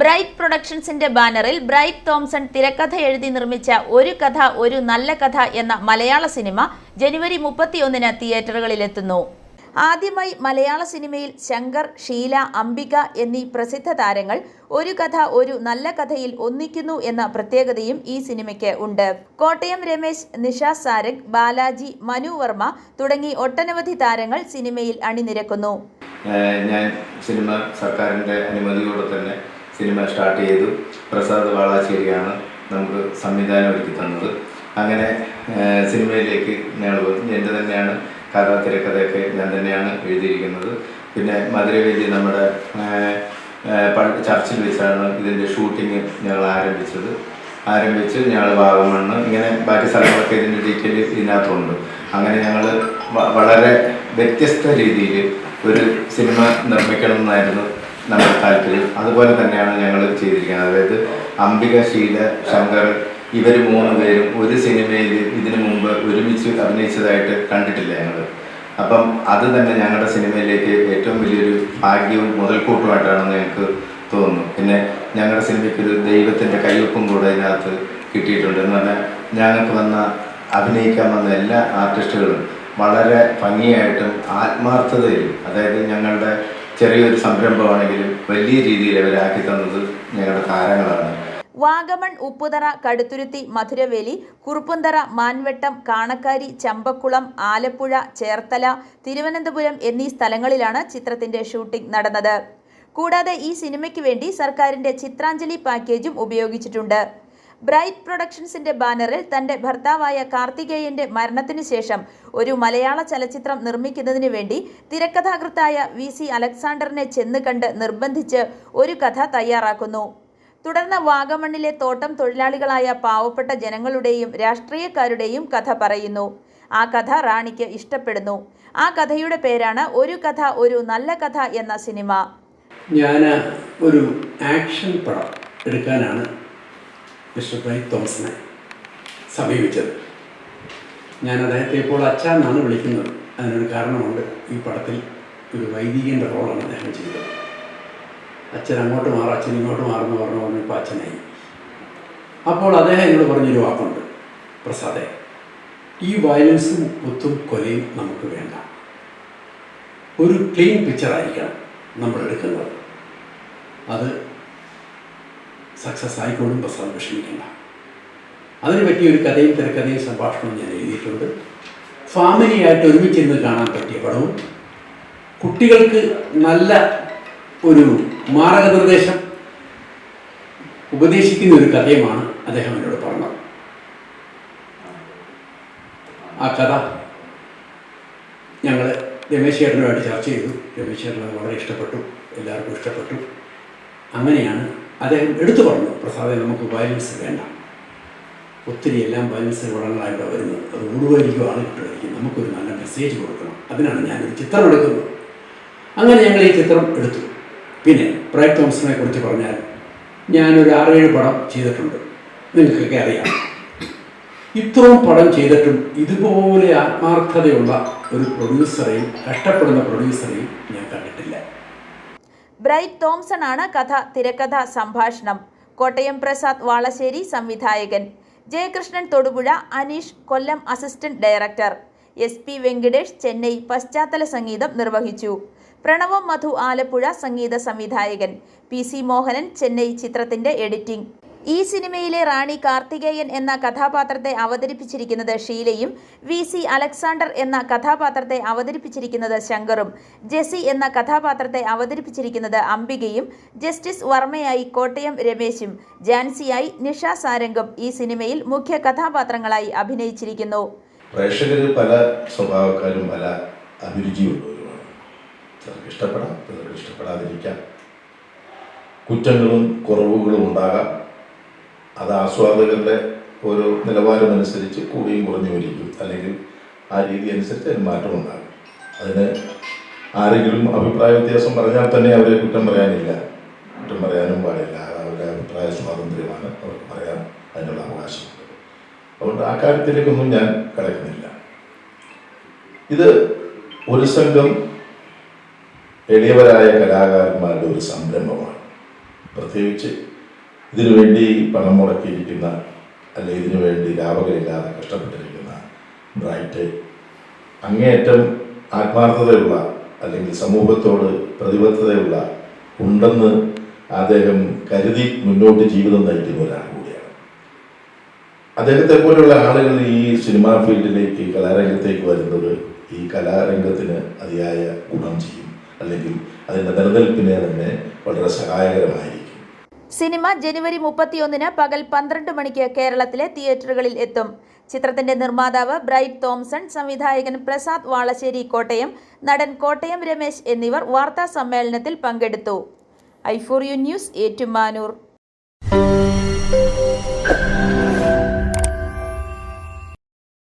Bright പ്രൊഡക്ഷൻസിന്റെ ബാനറിൽ bright Thomson തിരക്കഥ എഴുതി നിർമ്മിച്ച ഒരു കഥ ഒരു നല്ല കഥ എന്ന മലയാള സിനിമ ജനുവരി മുപ്പത്തിയൊന്നിന് തിയേറ്ററുകളിലെത്തുന്നു. ആദ്യമായി മലയാള സിനിമയിൽ ശങ്കർ ഷീല അംബിക എന്നീ പ്രസിദ്ധ താരങ്ങൾ ഒരു കഥ ഒരു നല്ല കഥയിൽ ഒന്നിക്കുന്നു എന്ന പ്രത്യേകതയും ഈ സിനിമയ്ക്ക് ഉണ്ട്. കോട്ടയം രമേശ് നിഷ സാരംഗ് ബാലാജി മനു വർമ്മ തുടങ്ങി ഒട്ടനവധി താരങ്ങൾ സിനിമയിൽ അണിനിരക്കുന്നു. ഞാൻ സിനിമ സർക്കാരിന്റെ അനുമതിയോടെ തന്നെ സിനിമ സ്റ്റാർട്ട് ചെയ്തു. പ്രസാദ് വാളാശ്ശേരിയാണ് നമുക്ക് സംവിധാനം ഒരുക്കി തന്നത്. അങ്ങനെ സിനിമയിലേക്ക് ഞങ്ങൾ എന്റെ തന്നെയാണ് കഥ തിരക്കഥയൊക്കെ ഞാൻ തന്നെയാണ് എഴുതിയിരിക്കുന്നത്. പിന്നെ മധുരവേദി നമ്മുടെ ചർച്ചിൽ വെച്ചാണ് ഇതിന്റെ ഷൂട്ടിങ് ഞങ്ങൾ ആരംഭിച്ചത്. ആരംഭിച്ച് ഞങ്ങൾ വാഗമണ്ണ് ഇങ്ങനെ ബാക്കി സ്ഥലങ്ങളൊക്കെ ഇതിന്റെ ഡീറ്റെയിൽ ഇതിനകത്തുണ്ട്. അങ്ങനെ ഞങ്ങൾ വളരെ വ്യത്യസ്ത രീതിയിൽ ഒരു സിനിമ നിർമ്മിക്കണം എന്നായിരുന്നു നമ്മുടെ താല്പര്യം അതുപോലെ തന്നെയാണ് ഞങ്ങൾ ചെയ്തിരിക്കുന്നത്. അതായത് അംബിക ശീല ശങ്കർ ഇവർ മൂന്ന് പേരും ഒരു സിനിമയിൽ ഇതിനു മുമ്പ് ഒരുമിച്ച് അഭിനയിച്ചതായിട്ട് കണ്ടിട്ടില്ല ഞങ്ങൾ അപ്പം അത് തന്നെ ഞങ്ങളുടെ സിനിമയിലേക്ക് ഏറ്റവും വലിയൊരു ഭാഗ്യവും മുതൽക്കൂട്ടുമായിട്ടാണെന്ന് ഞങ്ങൾക്ക് തോന്നുന്നു. പിന്നെ ഞങ്ങളുടെ സിനിമയ്ക്ക് ഒരു ദൈവത്തിന്റെ കയ്യൊപ്പും കൂടെ അതിനകത്ത് കിട്ടിയിട്ടുണ്ട്. എന്ന് പറഞ്ഞാൽ ഞങ്ങൾക്ക് വന്ന അഭിനയിക്കാൻ വന്ന എല്ലാ ആർട്ടിസ്റ്റുകളും വളരെ ഭംഗിയായിട്ടും ആത്മാർത്ഥതയിലും അതായത് ഞങ്ങളുടെ ചെറിയൊരു സംരംഭമാണെങ്കിലും വലിയ രീതിയിൽ അവരാക്കി തന്നത് ഞങ്ങളുടെ താരങ്ങളാണ് വാഗമൺ ഉപ്പുതറ കടുത്തുരുത്തി മധുരവേലി കുറുപ്പുന്തറ മാൻവെട്ടം കാണക്കാരി ചമ്പക്കുളം ആലപ്പുഴ ചേർത്തല തിരുവനന്തപുരം എന്നീ സ്ഥലങ്ങളിലാണ് ചിത്രത്തിന്റെ ഷൂട്ടിംഗ് നടന്നത്. കൂടാതെ ഈ സിനിമയ്ക്ക് വേണ്ടി സർക്കാരിന്റെ ചിത്രാഞ്ജലി പാക്കേജും ഉപയോഗിച്ചിട്ടുണ്ട്. ബ്രൈറ്റ് പ്രൊഡക്ഷൻസിന്റെ ബാനറിൽ തന്റെ ഭർത്താവായ കാർത്തികേയന്റെ മരണത്തിന് ശേഷം ഒരു മലയാള ചലച്ചിത്രം നിർമ്മിക്കുന്നതിന് വേണ്ടി തിരക്കഥാകൃത്തായ വി സി അലക്സാണ്ടറിനെ ചെന്ന് കണ്ട് നിർബന്ധിച്ച് ഒരു കഥ തയ്യാറാക്കുന്നു. തുടർന്ന് വാഗമണ്ണിലെ തോട്ടം തൊഴിലാളികളായ പാവപ്പെട്ട ജനങ്ങളുടെയും രാഷ്ട്രീയക്കാരുടെയും കഥ പറയുന്നു. ആ കഥ റാണിക്ക് ഇഷ്ടപ്പെടുന്നു. ആ കഥയുടെ പേരാണ് ഒരു കഥ ഒരു നല്ല കഥ എന്ന സിനിമ. ഞാൻ ഒരു ആക്ഷൻ പടം എടുക്കാനാണ് മിസ്റ്റർ ബ്രൈ തോമസിനെ സമീപിച്ചത്. ഞാൻ അദ്ദേഹത്തെ ഇപ്പോൾ അച്ഛനാണ് വിളിക്കുന്നത്. അതിനൊരു കാരണമുണ്ട്. ഈ പടത്തിൽ ഒരു വൈദികന്റെ റോളാണ് അദ്ദേഹം ചെയ്തത്. അച്ഛൻ അങ്ങോട്ട് മാറും അച്ഛൻ ഇങ്ങോട്ട് മാറുന്നു പറഞ്ഞു പറഞ്ഞു ഇപ്പോൾ അച്ഛനായി. അപ്പോൾ അദ്ദേഹം എന്നോട് പറഞ്ഞൊരു വാക്കുണ്ട്. പ്രസാദെ ഈ വയലൻസും കുത്തും കൊലയും നമുക്ക് വേണ്ട. ഒരു ക്ലീൻ പിക്ചറായിരിക്കണം നമ്മൾ എടുക്കുന്നത്. അത് സക്സസ് ആയിക്കോളും പ്രസാദ് വിഷമിക്കണ്ട. അതിനു പറ്റിയ ഒരു കഥയും തിരക്കഥയും സംഭാഷണവും ഞാൻ എഴുതിയിട്ടുണ്ട്. ഫാമിലിയായിട്ട് ഒരുമിച്ചിരുന്ന് കാണാൻ പറ്റിയ പടവും കുട്ടികൾക്ക് നല്ല ഒരു മാർഗനിർദ്ദേശം ഉപദേശിക്കുന്ന ഒരു കഥയുമാണ് അദ്ദേഹം എന്നോട് പറഞ്ഞത്. ആ കഥ ഞങ്ങൾ രമേശ് ചേട്ടനുമായിട്ട് ചർച്ച ചെയ്തു. രമേശ് ചേട്ടൻ വളരെ ഇഷ്ടപ്പെട്ടു എല്ലാവർക്കും ഇഷ്ടപ്പെട്ടു. അങ്ങനെയാണ് അദ്ദേഹം എടുത്തു പറഞ്ഞു പ്രസാദെ നമുക്ക് വയലൻസ് വേണ്ട. ഒത്തിരി എല്ലാം വയലൻസ് പടങ്ങളായിട്ട് വരുന്നത്. അത് ഊടുമായിരിക്കും ആൾ കിട്ടുമായിരിക്കും നമുക്കൊരു നല്ല മെസ്സേജ് കൊടുക്കണം. അതിനാണ് ഞാനൊരു ചിത്രം എടുക്കുന്നത്. അങ്ങനെ ഞങ്ങൾ ഈ ചിത്രം എടുത്തു. പിന്നെ ബ്രൈറ്റ് തോംസിനെ കുറിച്ച് പറഞ്ഞാൽ ഞാനൊരു ആറേഴ് പടം ചെയ്തിട്ടുണ്ട്. നിങ്ങൾക്കൊക്കെ അറിയാം. ഇത്രയും പടം ചെയ്തിട്ടും ഇതുപോലെ ആത്മാർത്ഥതയുള്ള ഒരു പ്രൊഡ്യൂസറെയും കഷ്ടപ്പെടുന്ന പ്രൊഡ്യൂസറെയും ഞാൻ കണ്ടിട്ടില്ല ബ്രൈറ്റ് തോംസൺ ആണ് കഥ തിരക്കഥ സംഭാഷണം. കോട്ടയം പ്രസാദ് വാളശ്ശേരി സംവിധായകൻ. Jayakrishnan Thodupuzha Aneesh Kollam assistant director. S P Venkatesh Chennai പശ്ചാത്തല സംഗീതം നിർവഹിച്ചു. പ്രണവം മധു ആലപ്പുഴ സംഗീത സംവിധായകൻ. പി സി മോഹനൻ ചെന്നൈ ചിത്രത്തിന്റെ എഡിറ്റിംഗ്. ഈ സിനിമയിലെ റാണി കാർത്തികേയൻ എന്ന കഥാപാത്രത്തെ അവതരിപ്പിച്ചിരിക്കുന്നത് ഷീലയും വി സി അലക്സാണ്ടർ എന്ന കഥാപാത്രത്തെ അവതരിപ്പിച്ചിരിക്കുന്നത് ശങ്കറും ജെസി എന്ന കഥാപാത്രത്തെ അവതരിപ്പിച്ചിരിക്കുന്നത് അംബികയും ജസ്റ്റിസ് വർമ്മയായി കോട്ടയം രമേശും ജാൻസിയായി നിഷ സാരംഗം ഈ സിനിമയിൽ മുഖ്യ കഥാപാത്രങ്ങളായി അഭിനയിച്ചിരിക്കുന്നു. പ്രേക്ഷകർ പല സ്വഭാവക്കാരും പല അഭിരുചിയുള്ളവരുമാണ് കുറ്റങ്ങളും കുറവുകളും ഉണ്ടാകാം. അത് ആസ്വാദകരുടെ ഓരോ നിലവാരമനുസരിച്ച് കൂടിയും കുറഞ്ഞു വരിക്കും അല്ലെങ്കിൽ ആ രീതി അനുസരിച്ച് അതിന് മാറ്റമുണ്ടാകും അതിന് ആരെങ്കിലും അഭിപ്രായ വ്യത്യാസം പറഞ്ഞാൽ തന്നെ അവരെ കുറ്റം പറയാനില്ല. കുറ്റം പറയാനും പാടില്ല. അവരുടെ അഭിപ്രായ സ്വാതന്ത്ര്യമാണ് അവർക്ക് പറയാൻ അതിനുള്ള അവകാശമുണ്ട് അതുകൊണ്ട് ആ കാര്യത്തിലേക്കൊന്നും ഞാൻ കടക്കുന്നില്ല. ഇത് ഒരു സംഘം എളിയവരായ കലാകാരന്മാരുടെ ഒരു സംരംഭമാണ്. പ്രത്യേകിച്ച് ഇതിനു വേണ്ടി പണം മുടക്കിയിരിക്കുന്ന അല്ലെ ഇതിനു വേണ്ടി ലാഭകരില്ലാതെ കഷ്ടപ്പെട്ടിരിക്കുന്ന ബ്രൈറ്റ് അങ്ങേയറ്റം ആത്മാർത്ഥതയുള്ള അല്ലെങ്കിൽ സമൂഹത്തോട് പ്രതിബദ്ധതയുള്ള ഉണ്ടെന്ന് അദ്ദേഹം കരുതി മുന്നോട്ട് ജീവിതം നയിക്കുന്ന ഒരാൾ കൂടിയാണ്. അദ്ദേഹത്തെ പോലെയുള്ള ആളുകൾ ഈ സിനിമാ ഫീൽഡിലേക്ക് കലാരംഗത്തേക്ക് വരുന്നത് ഈ കലാരംഗത്തിന് അതിയായ ഗുണം ചെയ്യും. അല്ലെങ്കിൽ അതിന്റെ നിലനിൽപ്പിനെ തന്നെ വളരെ സഹായകരമായിരിക്കും സിനിമ ജനുവരി മുപ്പത്തിയൊന്നിന് പകൽ പന്ത്രണ്ട് മണിക്ക് കേരളത്തിലെ തിയേറ്ററുകളിൽ എത്തും. ചിത്രത്തിന്റെ നിർമ്മാതാവ് ബ്രൈറ്റ് തോംസൺ സംവിധായകൻ പ്രസാദ് വാളശ്ശേരി കോട്ടയം നടൻ കോട്ടയം രമേശ് എന്നിവർ വാർത്താ സമ്മേളനത്തിൽ പങ്കെടുത്തു. I four U news Ettumanoor.